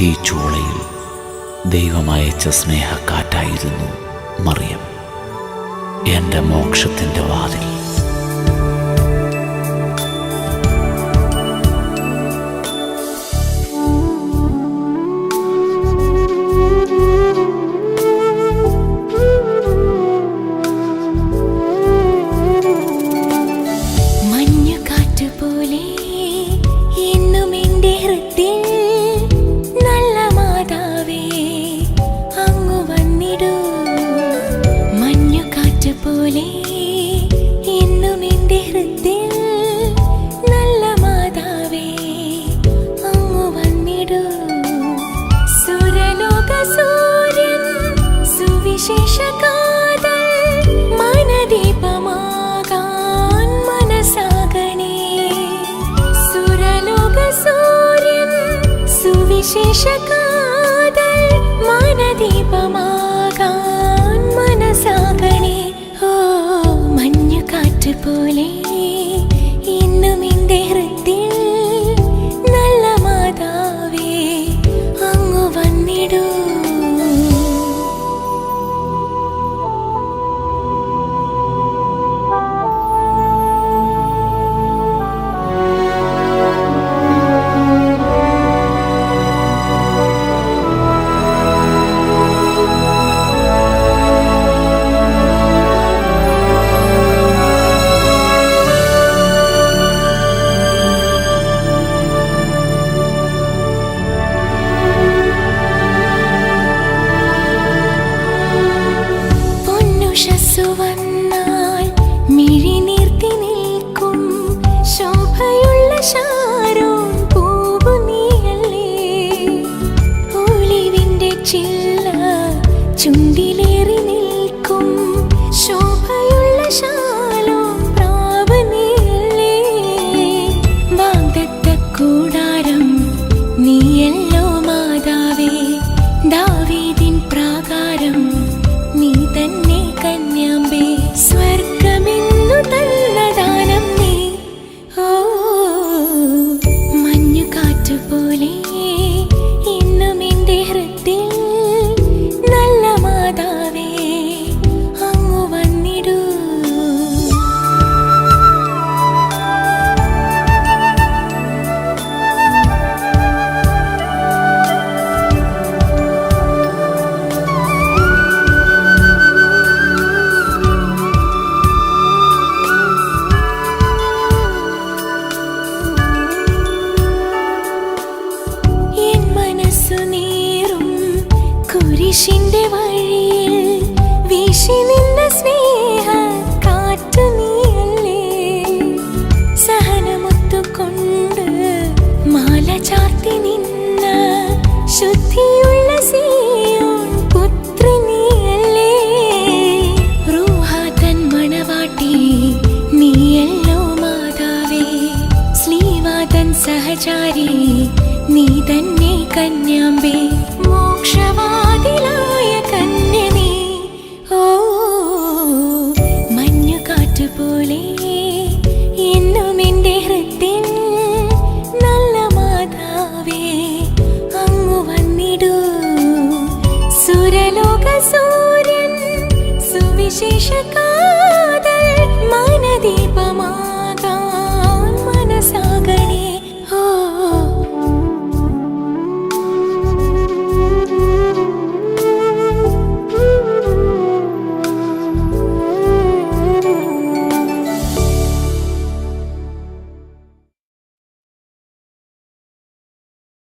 തീച്ചൂളയിൽ ദൈവമയച്ച സ്നേഹക്കാറ്റായിരുന്നു മറിയം. എന്റെ മോക്ഷത്തിന്റെ വാതിൽ. ശിശകാതൽ മനസാകണേ ഓ മഞ്ഞുകാറ്റ് പോലെ കുരിശിന്റെ തൻ സഹചാരി നീ തന്നെ കന്യാമ്പേ മോക്ഷവാതിലായ കന്യ നീ ഓ മഞ്ഞുകാറ്റുപോലെ എന്നും എന്റെ ഹൃദയം നല്ല മാതാവേ അങ്ങു വന്നിടൂ. സുരലോക സൂര്യൻ സുവിശേഷ കാതൽ മനദീപമാ.